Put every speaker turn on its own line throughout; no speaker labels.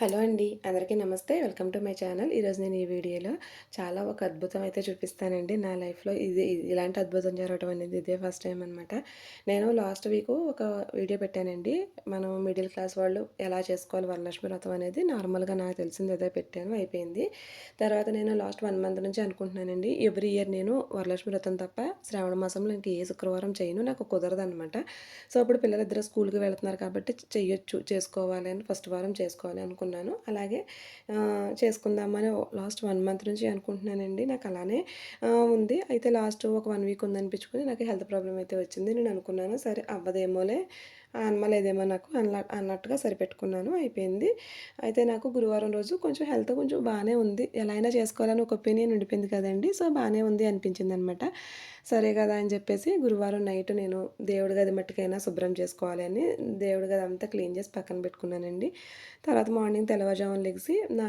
Hello అండి అందరికీ నమస్తే. Welcome to my channel. ఈరోజు నేను ఈ వీడియోలో చాలా ఒక అద్భుతం అయితే చూపిస్తానండి. నా లైఫ్లో ఇది ఇలాంటి అద్భుతం జరగడం అనేది ఇదే ఫస్ట్ టైం అనమాట నేను లాస్ట్ వీక్ ఒక వీడియో పెట్టానండి. మనం మిడిల్ క్లాస్ వాళ్ళు ఎలా చేసుకోవాలి వరలక్ష్మి వ్రతం అనేది నార్మల్గా నాకు తెలిసింది ఏదో పెట్టాను అయిపోయింది. తర్వాత నేను లాస్ట్ వన్ మంత్ నుంచి అనుకుంటున్నానండి. ఎవ్రీ ఇయర్ నేను వరలక్ష్మి వ్రతం తప్ప శ్రావణ మాసంలో ఇంక ఏ శుక్రవారం చేయను నాకు కుదరదు అనమాట సో అప్పుడు పిల్లలిద్దరు స్కూల్కి వెళ్తున్నారు కాబట్టి చేయొచ్చు చేసుకోవాలి అని ఫస్ట్ వారం చేసుకోవాలి అనుకున్నాను. అలాగే చేసుకుందామని లాస్ట్ వన్ మంత్ నుంచి అనుకుంటున్నానండి. నాకు అలానే ఉంది. అయితే లాస్ట్ ఒక వన్ వీక్ ఉందనిపించుకుని నాకు హెల్త్ ప్రాబ్లం అయితే వచ్చింది. నేను అనుకున్నాను సరే అవ్వదేమోలే అనమలేదేమో నాకు అన్న అన్నట్టుగా సరిపెట్టుకున్నాను అయిపోయింది. అయితే నాకు గురువారం రోజు కొంచెం హెల్త్ కొంచెం బాగానే ఉంది. ఎలా అయినా చేసుకోవాలని ఒక ఒపీనియన్ ఉండిపోయింది కదండి. సో బాగానే ఉంది అనిపించింది అనమాట సరే కదా అని చెప్పేసి గురువారం నైట్ నేను దేవుడి గది మట్టుకైనా శుభ్రం చేసుకోవాలి అని దేవుడి గది అంతా క్లీన్ చేసి పక్కన పెట్టుకున్నానండి. తర్వాత మార్నింగ్ తెల్లవారుజామున లెగిసి నా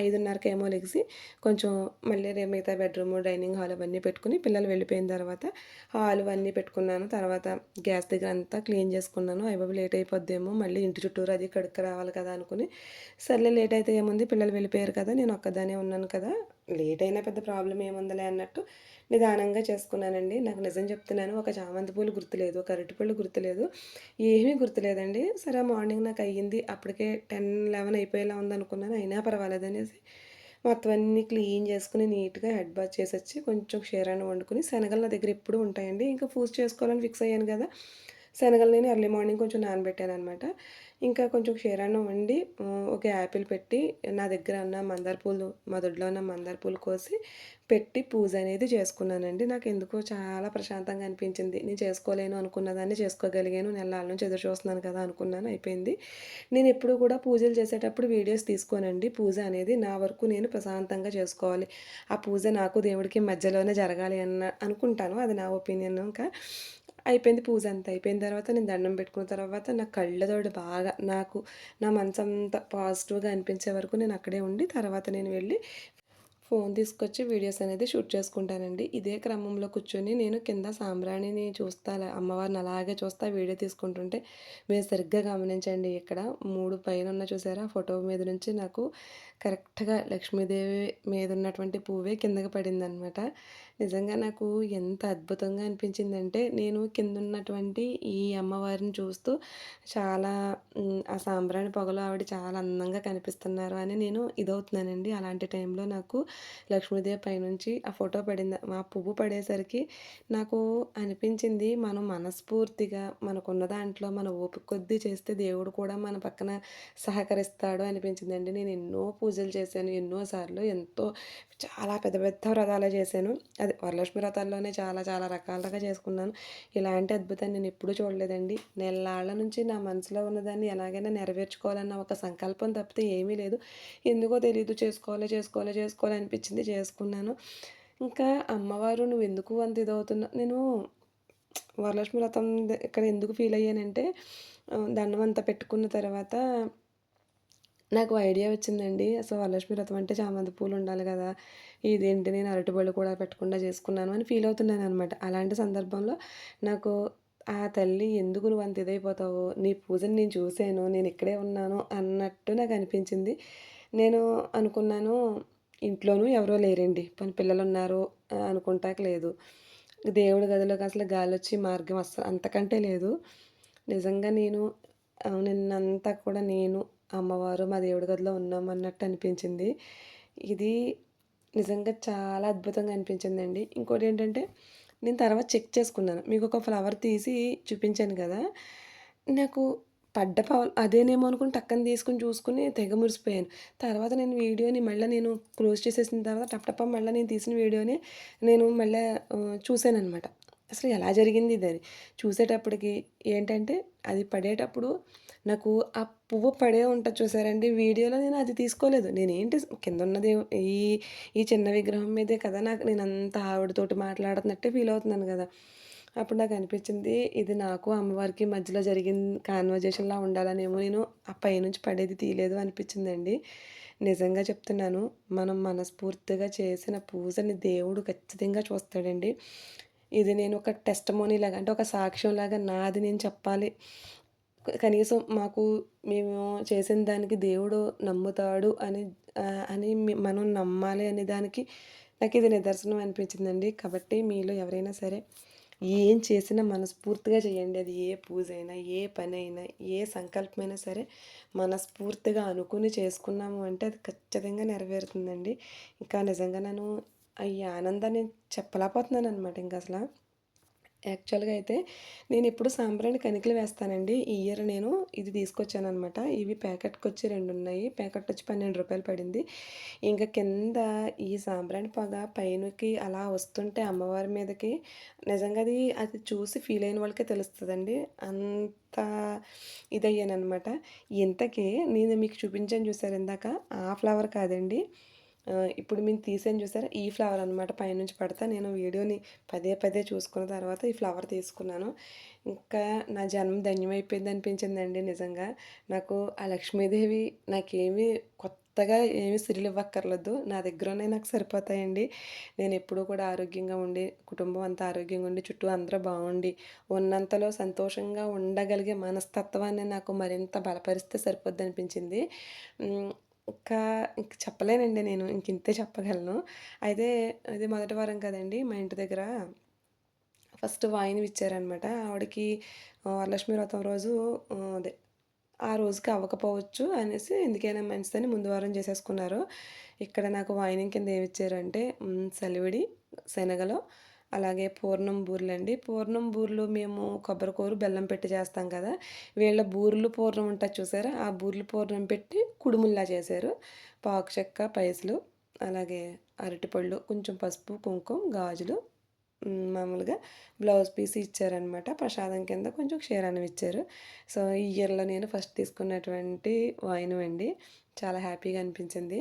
ఐదున్నరకి ఏమో లెగిసి కొంచెం మళ్ళీ రే మిగతా బెడ్రూమ్ డైనింగ్ హాల్ అవన్నీ పెట్టుకుని పిల్లలు వెళ్ళిపోయిన తర్వాత హాల్ అవన్నీ పెట్టుకున్నాను. తర్వాత గ్యాస్ దగ్గర అంతా క్లీన్ చేసుకున్నాను. అయ్యబాబు లేట్ అయిపోద్దేమో మళ్ళీ ఇంటి చుట్టూరు అది కడుక్కు రావాలి కదా అనుకుని. సర్లే లేట్ అయితే ఏముంది? పిల్లలు వెళ్ళిపోయారు కదా నేను ఒక్కదానే ఉన్నాను కదా. లేట్ అయినా పెద్ద ప్రాబ్లం ఏముందలే అన్నట్టు నిదానంగా చేసుకున్నానండి. నాకు నిజం చెప్తున్నాను ఒక చామంతి పూలు గుర్తులేదు ఒక అరటిపళ్ళు గుర్తులేదు ఏమీ గుర్తులేదండి. సరే మార్నింగ్ నాకు అయ్యింది. అప్పటికే టెన్ లెవెన్ అయిపోయేలా ఉందనుకున్నాను. అయినా పర్వాలేదు అనేసి మొత్తం అన్నీ క్లీన్ చేసుకుని నీట్గా హెడ్ బాత్ చేసి వచ్చి కొంచెం క్షీరాన్ని వండుకుని శనగలు నా దగ్గర ఎప్పుడు ఉంటాయండి. ఇంకా పూజ చేసుకోవాలని ఫిక్స్ అయ్యాను కదా. శనగలు నేను ఎర్లీ మార్నింగ్ కొంచెం నానబెట్టాను అనమాట ఇంకా కొంచెం క్షీరాన్నం వండి ఒక యాపిల్ పెట్టి నా దగ్గర ఉన్న మందార పూలు మా దొడ్లో ఉన్న మందార పూలు కోసి పెట్టి పూజ అనేది చేసుకున్నానండి. నాకు ఎందుకో చాలా ప్రశాంతంగా అనిపించింది. నేను చేసుకోలేను అనుకున్న దాన్ని చేసుకోగలిగాను. నెలల నుంచి ఎదురు చూస్తున్నాను కదా అనుకున్నాను. అయిపోయింది. నేను ఎప్పుడు కూడా పూజలు చేసేటప్పుడు వీడియోస్ తీసుకోనండి. పూజ అనేది నా వరకు నేను ప్రశాంతంగా చేసుకోవాలి. ఆ పూజ నాకు దేవుడికి మధ్యలోనే జరగాలి అన్న అనుకుంటాను. అది నా ఒపీనియన్. ఇంకా అయిపోయింది పూజ అంతా అయిపోయిన తర్వాత నేను దండం పెట్టుకున్న తర్వాత నా కళ్ళతోటి బాగా నాకు నా మనసు అంతా పాజిటివ్గా అనిపించే వరకు నేను అక్కడే ఉండి తర్వాత నేను వెళ్ళి ఫోన్ తీసుకొచ్చి వీడియోస్ అనేది షూట్ చేసుకుంటానండి. ఇదే క్రమంలో కూర్చొని నేను కింద సాంబ్రాణిని చూస్తా అమ్మవారిని అలాగే చూస్తా వీడియో తీసుకుంటుంటే మీరు సరిగ్గా గమనించండి. ఇక్కడ మూడు పైన ఉన్న చూసారా? ఫోటో మీద నుంచి నాకు కరెక్ట్గా లక్ష్మీదేవి మీద ఉన్నటువంటి పువ్వే కిందకి పడింది అనమాట నిజంగా నాకు ఎంత అద్భుతంగా అనిపించిందంటే నేను కింద ఉన్నటువంటి ఈ అమ్మవారిని చూస్తూ చాలా ఆ సాంబ్రాణి పొగలో ఆవిడ చాలా అందంగా కనిపిస్తున్నారు అని నేను ఇదవుతున్నానండి. అలాంటి టైంలో నాకు లక్ష్మీదేవి పైనుంచి ఆ ఫోటో పడింది. ఆ పువ్వు పడేసరికి నాకు అనిపించింది మనం మనస్ఫూర్తిగా మనకున్న దాంట్లో మన ఓపిక కొద్దీ చేస్తే దేవుడు కూడా మన పక్కన సహకరిస్తాడు అనిపించిందండి. నేను ఎన్నో పూజలు చేశాను ఎన్నోసార్లు ఎంతో చాలా పెద్ద పెద్ద వ్రతాలు చేశాను. అది వరలక్ష్మి వ్రతాల్లోనే చాలా చాలా రకాలుగా చేసుకున్నాను. ఇలాంటి అద్భుతాన్ని నేను ఎప్పుడూ చూడలేదండి. నెలాళ్ళ నుంచి నా మనసులో ఉన్నదాన్ని ఎలాగైనా నెరవేర్చుకోవాలన్న ఒక సంకల్పం తప్పితే ఏమీ లేదు. ఎందుకో తెలియదు చేసుకోవాలి చేసుకోవాలి చేసుకోవాలి అనిపించింది చేసుకున్నాను. ఇంకా అమ్మవారు నువ్వు ఎందుకు అంత ఇదవుతున్నావు నేను వరలక్ష్మి వ్రతం ఇక్కడ ఎందుకు ఫీల్ అయ్యానంటే దండం అంతా పెట్టుకున్న తర్వాత నాకు ఐడియా వచ్చిందండి. అసలు వరలక్ష్మి వ్రతం అంటే చామంతి పూలు ఉండాలి కదా ఇదేంటి నేను అరటిపళ్ళు కూడా పెట్టకుండా చేసుకున్నాను అని ఫీల్ అవుతున్నాను అనమాట అలాంటి సందర్భంలో నాకు ఆ తల్లి ఎందుకు నువ్వు అంత ఇదైపోతావు? నీ పూజని నేను చూశాను నేను ఇక్కడే ఉన్నాను అన్నట్టు నాకు అనిపించింది. నేను అనుకున్నాను ఇంట్లోనూ ఎవరో లేరండి పని పిల్లలు ఉన్నారు అనుకుంటాక లేదు. దేవుడి గదిలోకి అసలు గాలి వచ్చి మార్గం అస్సలు అంతకంటే లేదు. నిజంగా నేను నిన్నంతా కూడా నేను అమ్మవారు మా దేవుడి గదిలో ఉన్నాం అన్నట్టు అనిపించింది. ఇది నిజంగా చాలా అద్భుతంగా అనిపించిందండి. ఇంకోటి ఏంటంటే నేను తర్వాత చెక్ చేసుకున్నాను. మీకు ఒక ఫ్లవర్ తీసి చూపించాను కదా నాకు పడ్డ పవ అదేనేమో అనుకుని టక్కన తీసుకుని చూసుకుని తెగ మురిసిపోయాను. తర్వాత నేను వీడియోని మళ్ళీ నేను క్లోజ్ చేసేసిన తర్వాత టప్ టప్ప మళ్ళీ నేను తీసిన వీడియోని నేను మళ్ళీ చూశాను అనమాట అసలు ఎలా జరిగింది ఇది అని చూసేటప్పటికి ఏంటంటే అది పడేటప్పుడు నాకు ఆ పువ్వు పడే ఉంటుంది చూసారండి వీడియోలో నేను అది తీసుకోలేదు. నేను ఏంటి కింద ఉన్నది ఈ ఈ చిన్న విగ్రహం మీదే కదా నాకు నేను అంత ఆవిడతోటి మాట్లాడుతున్నట్టే ఫీల్ అవుతున్నాను కదా. అప్పుడు నాకు అనిపించింది ఇది నాకు అమ్మవారికి మధ్యలో జరిగిన కాన్వర్జేషన్లా ఉండాలనేమో నేను ఆ పైనుంచి పడేది తీయలేదు అనిపించిందండి. నిజంగా చెప్తున్నాను మనం మనస్ఫూర్తిగా చేసిన పూజని దేవుడు ఖచ్చితంగా చూస్తాడండి. ఇది నేను ఒక టెస్ట్ లాగా అంటే ఒక సాక్ష్యం లాగా నాది నేను చెప్పాలి కనీసం మాకు మేము చేసిన దానికి దేవుడు నమ్ముతాడు అని అని మనం నమ్మాలి అనే దానికి నాకు ఇది నిదర్శనం అనిపించిందండి. కాబట్టి మీలో ఎవరైనా సరే ఏం చేసినా మనస్ఫూర్తిగా చేయండి. అది ఏ పూజ అయినా ఏ పని అయినా ఏ సంకల్పమైనా సరే మనస్ఫూర్తిగా అనుకుని చేసుకున్నాము అంటే అది ఖచ్చితంగా నెరవేరుతుందండి. ఇంకా నిజంగా నేను అయ్యే ఆనందాన్ని ఇంక అసలు యాక్చువల్‌గా అయితే నేను ఎప్పుడు సాంబ్రాణి కణికలు వేస్తానండి. ఈ ఇయర్ నేను ఇది తీసుకొచ్చానమాట ఇవి ప్యాకెట్కి వచ్చి రెండు ఉన్నాయి ప్యాకెట్ వచ్చి పన్నెండు రూపాయలు పడింది. ఇంకా కింద ఈ సాంబ్రాణి పొగ పైనకి అలా వస్తుంటే అమ్మవారి మీదకి నిజంగా అది, అది చూసి ఫీల్ అయిన వాళ్ళకే తెలుస్తుందండి అంత ఇదయ్యానమాట ఇంతకీ నేను మీకు చూపించాను చూసారు ఇందాక, ఆ ఫ్లవర్ కాదండి. ఇప్పుడు మేము తీసాను చూసారా? ఈ ఫ్లవర్ అనమాట పైనుంచి పడతా. నేను వీడియోని పదే పదే చూసుకున్న తర్వాత ఈ ఫ్లవర్ తీసుకున్నాను. ఇంకా నా జన్మ ధన్యమైపోయింది అనిపించిందండి నిజంగా. నాకు ఆ లక్ష్మీదేవి నాకేమీ కొత్తగా ఏమి సిరులివ్వక్కర్లేదు. నా దగ్గరనే నాకు సరిపోతాయండి. నేను ఎప్పుడూ కూడా ఆరోగ్యంగా ఉండి, కుటుంబం అంతా ఆరోగ్యంగా ఉండి, చుట్టూ అందరూ బాగుండి ఉన్నంతలో సంతోషంగా ఉండగలిగే మనస్తత్వాన్ని నాకు మరింత బలపరిస్తే సరిపోద్దనిపించింది. అనిపించింది ఇంకా ఇంక చెప్పలేనండి నేను. ఇంక ఇంతే చెప్పగలను. అయితే ఇది మొదటి వారం కదండి మా ఇంటి దగ్గర ఫస్ట్ వాయిని ఇచ్చారనమాట. ఆవిడకి వరలక్ష్మి వ్రతం రోజు అదే ఆ రోజుకి అవ్వకపోవచ్చు అనేసి ఎందుకైనా మంచిదని ముందు వారం చేసేసుకున్నారు. ఇక్కడ నాకు వాయినింగ్ కింద ఏమి ఇచ్చారంటే సలివిడి, శనగలో అలాగే పూర్ణం బూరెలండి. పూర్ణం బూర్లు మేము కొబ్బరికూర, బెల్లం పెట్టి చేస్తాం కదా! వీళ్ళ బూరెలు పూర్ణం ఉంటా చూసారా? ఆ బూరెలు పూర్ణం పెట్టి కుడుముల్లా చేశారు. పాకు చెక్క, పైసలు, అలాగే అరటిపళ్ళు, కొంచెం పసుపు, కుంకుమ, గాజులు మామూలుగా బ్లౌజ్ పీస్ ఇచ్చారనమాట. ప్రసాదం కింద కొంచెం క్షీరాన్ని ఇచ్చారు. సో, ఈ ఇయర్‌లో నేను ఫస్ట్ తీసుకున్నటువంటి వాయినం అండి. చాలా హ్యాపీగా అనిపించింది.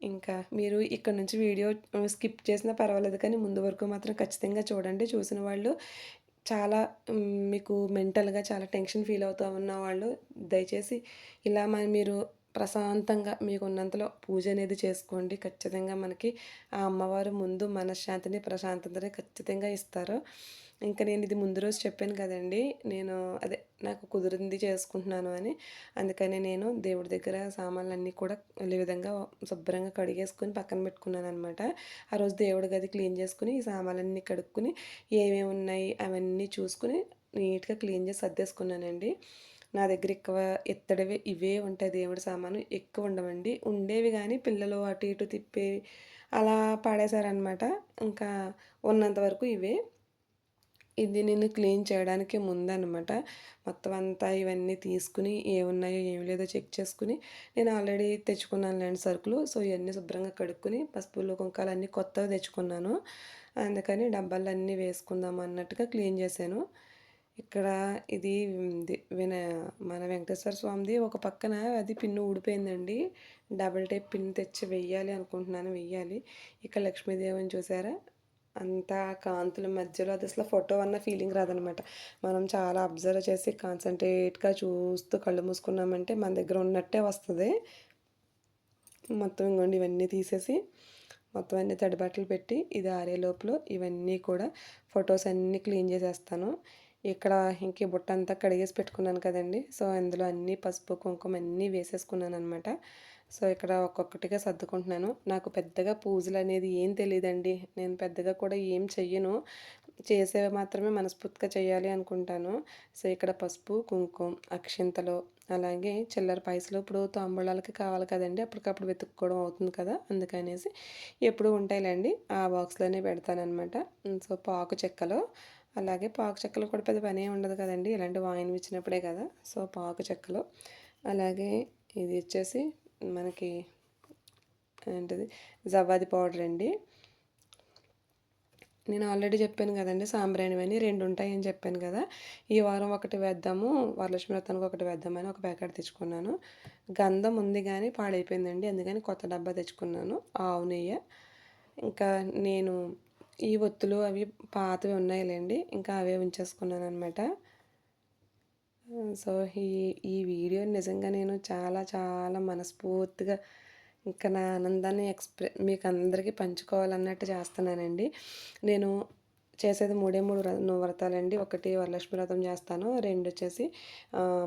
ఇంకా మీరు ఇక్కడ నుంచి వీడియో స్కిప్ చేసినా పర్వాలేదు కానీ ముందు వరకు మాత్రం ఖచ్చితంగా చూడండి. చూసిన వాళ్ళు చాలా మీకు మెంటల్‌గా చాలా టెన్షన్ ఫీల్ అవుతూ ఉన్న వాళ్ళు దయచేసి ఇలా మీరు ప్రశాంతంగా మీకున్నంతలో పూజ అనేది చేసుకోండి. ఖచ్చితంగా మనకి ఆ అమ్మవారు ముందు మనశ్శాంతిని, ప్రశాంతతని ఖచ్చితంగా ఇస్తారు. ఇంకా నేను ఇది ముందు రోజు చెప్పాను కదండీ! నేను అదే నాకు కుదిరింది చేసుకుంటున్నాను అని. అందుకని నేను దేవుడి దగ్గర సామాన్లన్నీ కూడా ఈ విధంగా శుభ్రంగా కడిగేసుకొని పక్కన పెట్టుకున్నాను అనమాట ఆ రోజు దేవుడి గది క్లీన్ చేసుకుని ఈ సామాన్లన్నీ కడుక్కుని ఏమేమి ఉన్నాయి అవన్నీ చూసుకొని నీట్‌గా క్లీన్ చేసి సర్దేసుకున్నానండి. నా దగ్గర ఎక్కువ ఇత్తడివి ఇవే ఉంటాయి దేవుడి సామాను. ఎక్కువ ఉండవండి. ఉండేవి కానీ పిల్లలు అటు ఇటు తిప్పేవి అలా పాడేశారనమాట ఇంకా ఉన్నంత వరకు ఇవే. ఇది నేను క్లీన్ చేయడానికి ముందనమాట. మొత్తం అంతా ఇవన్నీ తీసుకుని ఏమున్నాయో ఏమి లేదో చెక్ చేసుకుని నేను ఆల్రెడీ తెచ్చుకున్నాను ల్యాండ్ సరుకులు. సో, ఇవన్నీ శుభ్రంగా కడుక్కొని పసుపులు, కుంకాలన్నీ కొత్తవి తెచ్చుకున్నాను. అందుకని డబ్బాలన్నీ వేసుకుందాం అన్నట్టుగా క్లీన్ చేశాను. ఇక్కడ ఇది విన మన వెంకటేశ్వర స్వామిది ఒక పక్కన అది పిన్ను ఊడిపోయిందండి. డబుల్ టైప్ పిన్ తెచ్చి వెయ్యాలి అనుకుంటున్నాను. వెయ్యాలి. ఇక్కడ లక్ష్మీదేవిని చూసారా? అంతా కాంతుల మధ్యలో అది అసలు ఫోటో అన్న ఫీలింగ్ రాదనమాట. మనం చాలా అబ్జర్వ్ చేసి కాన్సంట్రేట్‌గా చూస్తూ కళ్ళు మూసుకున్నామంటే మన దగ్గర ఉన్నట్టే వస్తుంది మొత్తం ఇంగోండి ఇవన్నీ తీసేసి మొత్తం అన్ని తడి బట్టలు పెట్టి ఇది ఆరే లోపల ఇవన్నీ కూడా ఫొటోస్ అన్నీ క్లీన్ చేసేస్తాను. ఇక్కడ ఇంక బుట్ట అంతా కడిగేసి పెట్టుకున్నాను కదండి సో, అందులో అన్నీ పసుపు, కుంకుమ అన్నీ వేసేసుకున్నాను అనమాట సో, ఇక్కడ ఒక్కొక్కటిగా సర్దుకుంటున్నాను. నాకు పెద్దగా పూజలు అనేది ఏం తెలియదండి నేను పెద్దగా కూడా ఏం చెయ్యను. చేసేవి మాత్రమే మనస్ఫూర్తిగా చేయాలి అనుకుంటాను. సో, ఇక్కడ పసుపు, కుంకుమ, అక్షింతలు, అలాగే చిల్లర పైసలు ఇప్పుడు తాంబూలాలకి కావాలి కదండి అప్పటికప్పుడు వెతుక్కోవడం అవుతుంది కదా! అందుకనేసి ఎప్పుడు ఉంటాయిలేండి ఆ బాక్స్‌లోనే పెడతాననమాట. సో, పాకు చెక్కలో అలాగే పాకు చెక్కలు కూడా పెద్ద పనే ఉండదు కదండి ఇలాంటి వాయిన్ ఇచ్చినప్పుడే కదా! సో, పాకు చెక్కలు అలాగే ఇది వచ్చేసి మనకి ఏంటిది జవ్వాది పౌడర్ అండి. నేను ఆల్రెడీ చెప్పాను కదండి సాంబ్రాణివని రెండు ఉంటాయని చెప్పాను కదా! ఈ వారం ఒకటి వేద్దాము, వరలక్ష్మి వ్రతానికి ఒకటి వేద్దామని ఒక ప్యాకెట్ తెచ్చుకున్నాను. గంధం ఉంది కానీ పాడైపోయిందండి. అందుకని కొత్త డబ్బా తెచ్చుకున్నాను. ఆవు నెయ్య. ఇంకా నేను ఈ ఒత్తులు అవి పాతవి ఉన్నాయిలేండి ఇంకా అవే ఉంచేసుకున్నాను అనమాట సో, ఈ ఈ వీడియో నిజంగా నేను చాలా చాలా మనస్ఫూర్తిగా ఇంకా నా ఆనందాన్ని ఎక్స్‌ప్రె మీకందరికీ పంచుకోవాలన్నట్టు చేస్తున్నానండి. నేను చేసేది మూడే మూడు వ్ర వ్రతాలండి. ఒకటి వరలక్ష్మి వ్రతం చేస్తాను రెండు వచ్చేసి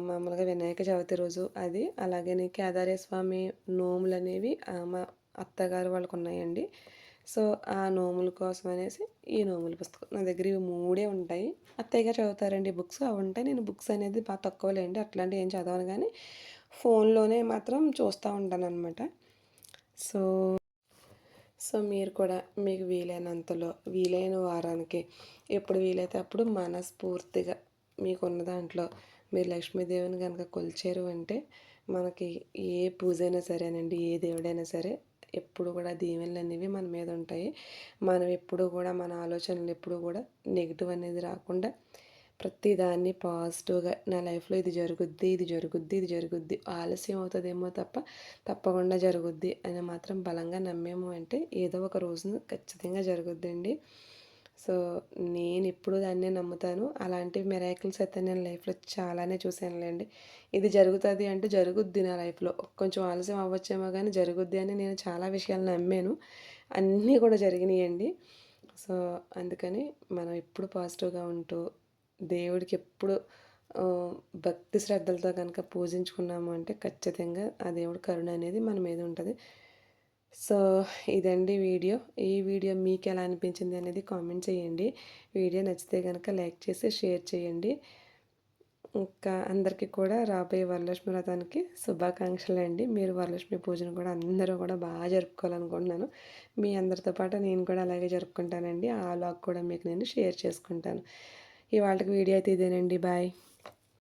మామూలుగా వినాయక చవితి రోజు అది. అలాగే కేదారే స్వామి నోములు అనేవి మా అత్తగారు వాళ్ళకు ఉన్నాయండి సో ఆ నోముల కోసం అనేసి ఈ నోముల పుస్తకం నా దగ్గర ఇవి మూడే ఉంటాయి. అత్తయ్య చదువుతారండి బుక్స్. అవి ఉంటాయి నేను బుక్స్ అనేది బాగా తక్కువలేండి. అట్లాంటివి ఏం చదవను కానీ ఫోన్లోనే మాత్రం చూస్తూ ఉంటాను అనమాట సో సో మీరు కూడా మీకు వీలైనంతలో వీలైన వారానికి ఎప్పుడు వీలైతే అప్పుడు మనస్ఫూర్తిగా మీకున్న దాంట్లో మీరు లక్ష్మీదేవిని కనుక కొలిచారు అంటే మనకి ఏ పూజ అయినా సరేనండి ఏ దేవుడైనా సరే ఎప్పుడు కూడా దీవెనలు అనేవి మన మీద ఉంటాయి. మనం ఎప్పుడు కూడా మన ఆలోచనలు ఎప్పుడు కూడా నెగిటివ్ అనేది రాకుండా ప్రతి దాన్ని పాజిటివ్గా నా లైఫ్లో ఇది జరుగుద్ది ఇది జరుగుద్ది ఇది జరుగుద్ది ఆలస్యం అవుతుందేమో తప్ప తప్పకుండా జరుగుద్ది అని మాత్రం బలంగా నమ్మేమో అంటే ఏదో ఒక రోజున ఖచ్చితంగా జరుగుద్దండి. సో నేను ఎప్పుడూ దాన్నే నమ్ముతాను. అలాంటి మెరాకిల్స్ అయితే నేను లైఫ్లో చాలానే చూశానులేండి. ఇది జరుగుతుంది అంటే జరుగుద్ది నా లైఫ్లో. కొంచెం ఆలస్యం అవ్వచ్చేమో కానీ జరుగుద్ది అని నేను చాలా విషయాలు నమ్మాను. అన్నీ కూడా జరిగినాయండి. సో అందుకని మనం ఎప్పుడు పాజిటివ్గా ఉంటూ దేవుడికి ఎప్పుడు భక్తి శ్రద్ధలతో కనుక పూజించుకున్నాము అంటే ఖచ్చితంగా ఆ దేవుడి కరుణ అనేది మన మీద ఉంటుంది. సో ఇదండి వీడియో. ఈ వీడియో మీకు ఎలా అనిపించింది అనేది కామెంట్ చేయండి. వీడియో నచ్చితే కనుక లైక్ చేసి షేర్ చేయండి. ఇంకా అందరికీ కూడా రాబోయే వరలక్ష్మి వ్రతానికి శుభాకాంక్షలు అండి మీరు వరలక్ష్మి పూజను కూడా అందరూ కూడా బాగా జరుపుకోవాలనుకుంటున్నాను. మీ అందరితో పాటు నేను కూడా అలాగే జరుపుకుంటానండి. ఆ లాగ్ కూడా మీకు నేను షేర్ చేసుకుంటాను. ఇవాళకి వీడియో అయితే ఇదేనండి. బాయ్.